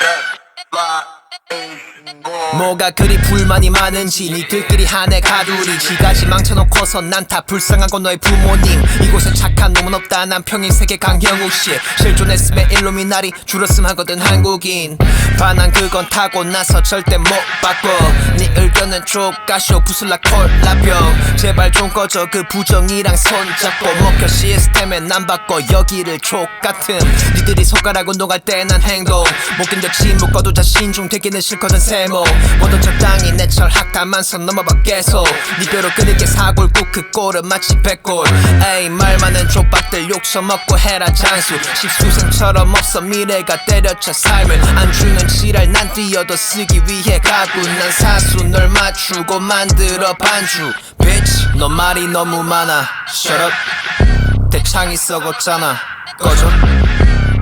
Death. 뭐가 그리 불만이 많은지 니들끼리 한해 가두리 지가지 망쳐놓고서 난 다 불쌍한 건 너의 부모님. 이곳에 착한 놈은 없다. 난 평행 세계 강형욱 씨. 실존했음에 일루미나리 줄었음 하거든 한국인. 반한 그건 타고 나서 절대 못 바꿔. 네 의견은 족가쇼. 부슬라 콜라병. 제발 좀 꺼져. 그 부정이랑 손잡고. 먹혀 시스템에 난 바꿔. 여기를 족같음 니들이 손가락 운동할 때 난 행동. 못 견뎠지. 묶어도 자신 중 되기는 싫거든 세모 모두 적당히 내 철학 담아서 넘어봐 계속. 니 뼈로 끓일게 사골국 그 꼴은 마치 백골. 에이 말 많은 족박들 욕처먹고 해라 장수. 십수생처럼 없어 미래가 때려쳐 삶을. 안 주는 지랄 난 뛰어도 쓰기 위해 가구 난 사수 널 맞추고 만들어 반주. Bitch 너 말이 너무 많아. Shut up. 대창이 썩었잖아. 꺼져.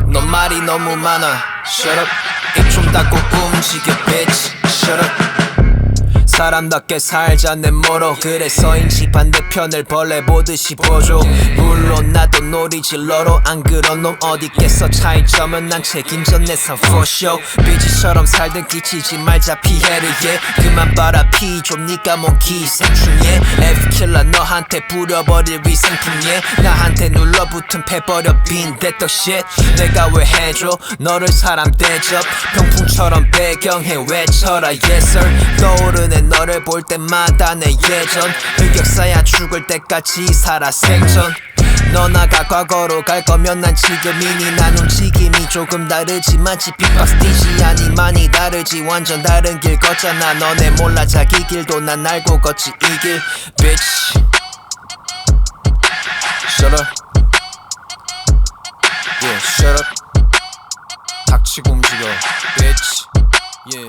너 말이 너무 많아. Shut up. 입좀 닫고 움직여 bitch Shut up 사람답게 살자 내 모로. 그래서인지 반대편을 벌레 보듯이 보죠. 물론 나도 놀이질러로 안 그런 놈 어디 있겠어. 차이점은 난 책임져 내삶 for show 비지처럼 살든 끼치지 말자 피해를 예 그만 봐라 피 좀 니가 뭔 기생충 예 F킬러 너한테 뿌려버릴 위생품예 나한테 눌러붙은 패버려 빈대떡 shit. 내가 왜 해줘? 너를 사람 대접. 병풍처럼 배경에 외쳐라 yes sir. 떠오르는 너를 볼 때마다 내 예전. 흑역사야 죽을 때까지 살아 생전 너 나가 과거로 갈 거면 난 지금이니. 난 움직임이 조금 다르지만 지피박스 뛰지 아니 많이 다르지. 완전 다른 길 걷잖아. 너네 몰라. 자기 길도 난 알고 걷지. 이 길 bitch. Shut up. Yeah shut up. 닥치고 움직여 bitch. Yeah